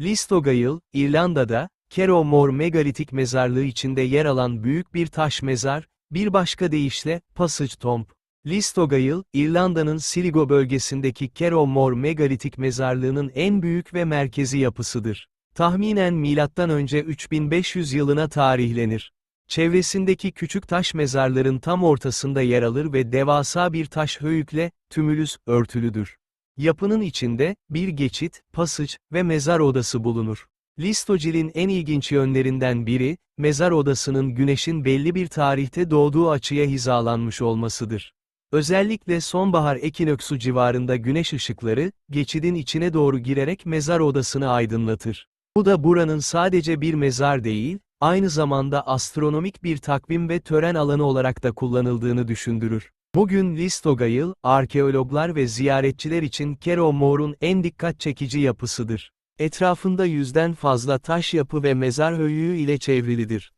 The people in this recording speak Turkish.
Listogale, İrlanda'da, Keromore megalitik mezarlığı içinde yer alan büyük bir taş mezar, bir başka deyişle, Passage Tomb. Listogale, İrlanda'nın Sligo bölgesindeki Keromore megalitik mezarlığının en büyük ve merkezi yapısıdır. Tahminen M.Ö. 3500 yılına tarihlenir. Çevresindeki küçük taş mezarların tam ortasında yer alır ve devasa bir taş höyükle, tümülüs, örtülüdür. Yapının içinde, bir geçit, pasıç ve mezar odası bulunur. Listocil'in en ilginç yönlerinden biri, mezar odasının güneşin belli bir tarihte doğduğu açıya hizalanmış olmasıdır. Özellikle sonbahar ekinöksü civarında güneş ışıkları, geçidin içine doğru girerek mezar odasını aydınlatır. Bu da buranın sadece bir mezar değil, aynı zamanda astronomik bir takvim ve tören alanı olarak da kullanıldığını düşündürür. Bugün Listogale, arkeologlar ve ziyaretçiler için Keromore'un en dikkat çekici yapısıdır. Etrafında yüzden fazla taş yapı ve mezar höyüğü ile çevrilidir.